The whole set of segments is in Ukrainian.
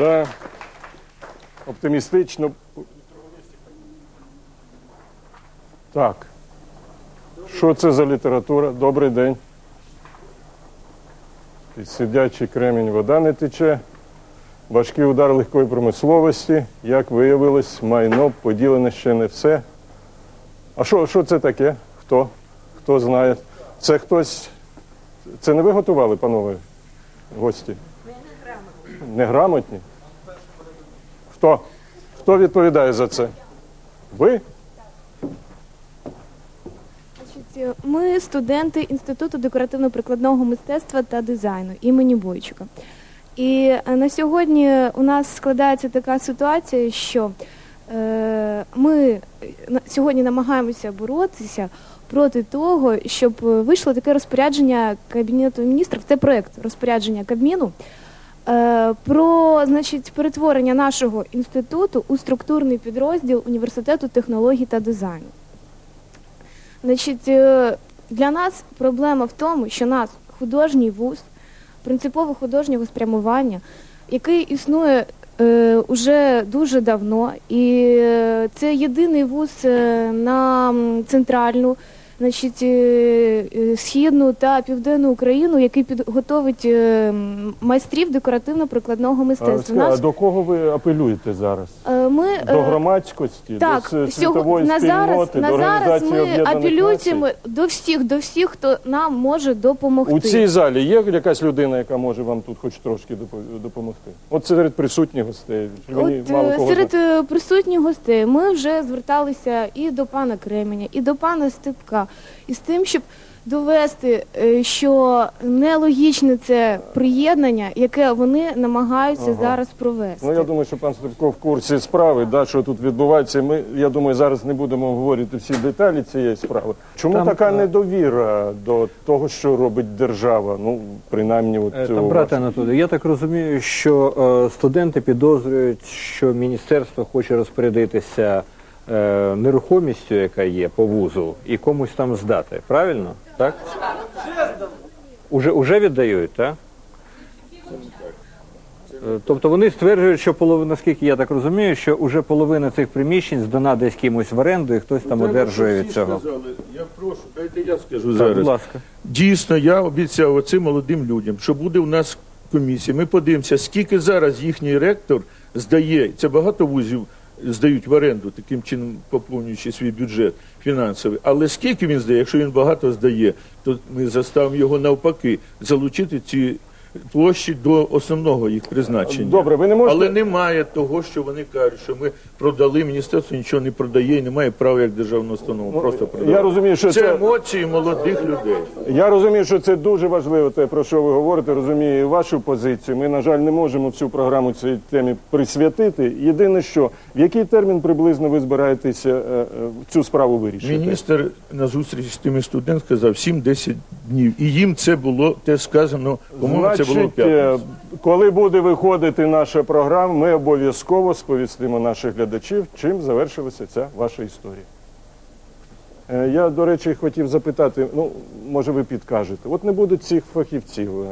Да. Оптимістично. Так. Що це за література? Добрий день. Під сидячий кремінь вода не тече. Важкий удар легкої промисловості. Як виявилось, майно поділене ще не все. А що, що це таке? Хто? Хто знає? Це хтось. Це не ви готували, панове гості? Неграмотні? Хто? Хто відповідає за це? Ви? Ми студенти Інституту декоративно-прикладного мистецтва та дизайну імені Бойчука. І е, на сьогодні у нас складається така ситуація, що е, ми е, сьогодні намагаємося боротися проти того, щоб е, вийшло таке розпорядження Кабінету міністрів, це проект розпорядження Кабміну. Е, Про значить перетворення нашого інституту у структурний підрозділ університету технологій та дизайну. Значить, е, для нас проблема в тому, що нас художній вуз, принципово художнього спрямування, який існує е, уже дуже давно, і е, це єдиний вуз на центральну, значить, е, е, східну та південну Україну, який підготовить е, майстрів декоративно-прикладного мистецтва. а до кого ви апелюєте зараз? ми, До громадськості, так, до всього світової на зараз, спільноти, на до зараз ми апелюємо до всіх, до всіх, хто нам може допомогти. У цій залі є якась людина, яка може вам тут хоч трошки допо- допомогти? От серед присутніх гостей. Мені От мало кого серед е, присутніх гостей ми вже зверталися і до пана Кременя, і до пана Степка, із тим, щоб довести, е, що нелогічне це приєднання, яке вони намагаються Ага. зараз провести. Ну я думаю, що пан Степко в курсі справи, да, що тут відбувається. Ми я думаю, зараз не будемо говорити всі деталі цієї справи. Чому Там, така е, недовіра до того, що робить держава? Ну принаймні, от Е, у Там, брате вашому- Анатолій, я так розумію, що е, студенти підозрюють, що міністерство хоче розпорядитися е, нерухомістю, яка є по вузу, і комусь там здати. Правильно? Так? Уже, уже віддають, так? Е, Тобто вони стверджують, що половина, наскільки я так розумію, що вже половина цих приміщень здана десь кимось в оренду і хтось там одержує від цього. Я прошу, дайте я скажу Так, зараз. будь ласка. Дійсно, я обіцяв оцим молодим людям, що буде у нас комісія. Ми подивимося, скільки зараз їхній ректор здає. Це багато вузів здають в оренду, таким чином поповнюючи свій бюджет фінансовий. Але скільки він здає, якщо він багато здає, то ми заставимо його навпаки залучити ці площі до основного їх призначення. Добре, ви не можете- Але немає того, що вони кажуть, що ми продали, міністерство нічого не продає і немає права як державну установу. просто продавати. Ну, я розумію, що це це- емоції молодих людей. Я розумію, що це дуже важливо, те, про що ви говорите. Розумію і вашу позицію. Ми, на жаль, не можемо всю програму цій темі присвятити. Єдине, що в який термін приблизно ви збираєтеся е, е, цю справу вирішити? Міністр на зустрічі з тими студентами сказав 7-10 днів. І їм це було те сказано, по-моєму, Значить, е, коли буде виходити наша програма, ми обов'язково сповістимо наших глядачів, чим завершилася ця ваша історія. Е, Я, до речі, хотів запитати, ну, може ви підкажете, от не буде цих фахівців. е,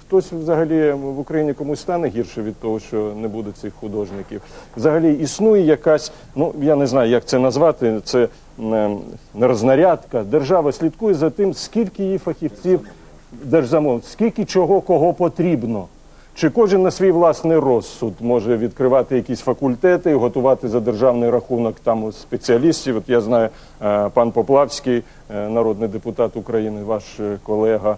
Хтось взагалі в Україні комусь стане гірше від того, що не буде цих художників. Взагалі існує якась, ну я не знаю, як це назвати, це не рознарядка. Держава слідкує за тим, скільки її фахівців держзамов, скільки чого кого потрібно. Чи кожен на свій власний розсуд може відкривати якісь факультети і готувати за державний рахунок там спеціалістів? От я знаю, е, пан Поплавський, е, народний депутат України, ваш е, колега.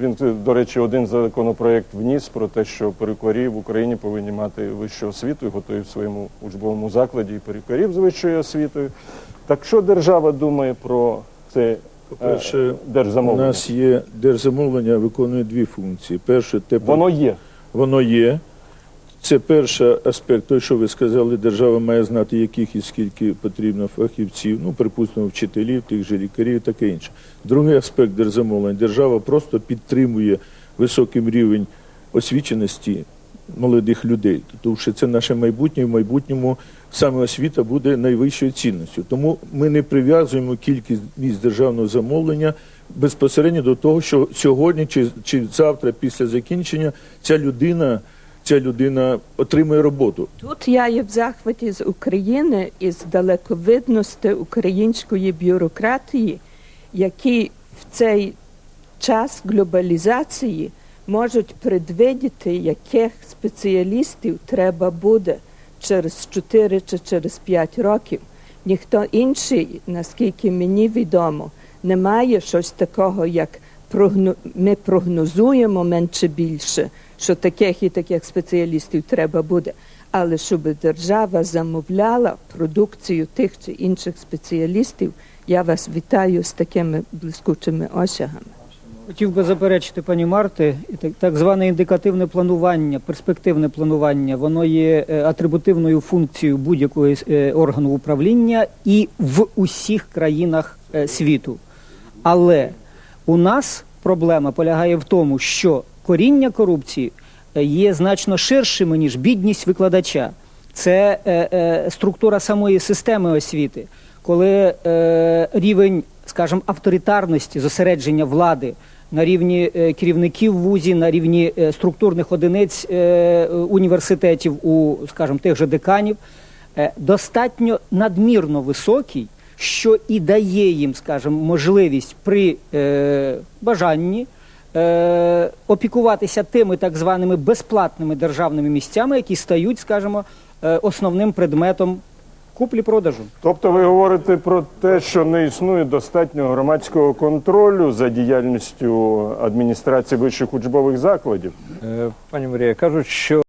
Він, до речі, один законопроект вніс про те, що перукарі в Україні повинні мати вищу освіту і готує в своєму учбовому закладі і перукарів з вищою освітою. Так що держава думає про це По-перше, У держзамовлення? нас є держзамовлення, виконує дві функції. Перше, те Воно є. воно є. Це перший аспект, той, що ви сказали, держава має знати, яких і скільки потрібно фахівців, ну, припустимо, вчителів, тих же лікарів і таке інше. Другий аспект держзамовлення. Держава просто підтримує високий рівень освіченості молодих людей, тому що це наше майбутнє, в майбутньому саме освіта буде найвищою цінністю. Тому ми не прив'язуємо кількість місць державного замовлення безпосередньо до того, що сьогодні чи, чи завтра, після закінчення, ця людина ця людина отримує роботу. Тут я є в захваті з України і з далековидності української бюрократії, які в цей час глобалізації можуть предвидіти, яких спеціалістів треба буде через 4 чи через 5 років. Ніхто інший, наскільки мені відомо, не має щось такого, як ми прогнозуємо менше більше, що таких і таких спеціалістів треба буде. Але щоб держава замовляла продукцію тих чи інших спеціалістів, я вас вітаю з такими блискучими осягами. Хотів би заперечити пані Марти, так, зване індикативне планування, перспективне планування, воно є е, атрибутивною функцією будь-якого е, органу управління і в усіх країнах е, світу. Але у нас проблема полягає в тому, що коріння корупції є значно ширшими, ніж бідність викладача. Це структура самої системи освіти, коли рівень, скажімо, авторитарності, зосередження влади на рівні е, керівників вузів, на рівні е, структурних одиниць е, університетів у, скажімо, тих же деканів, достатньо надмірно високий, що і дає їм, скажімо, можливість при бажанні опікуватися тими так званими безплатними державними місцями, які стають, скажімо, основним предметом куплі-продажу. Тобто ви говорите про те, що не існує достатнього громадського контролю за діяльністю адміністрації вищих учбових закладів. Е, Пані Марія, кажуть, що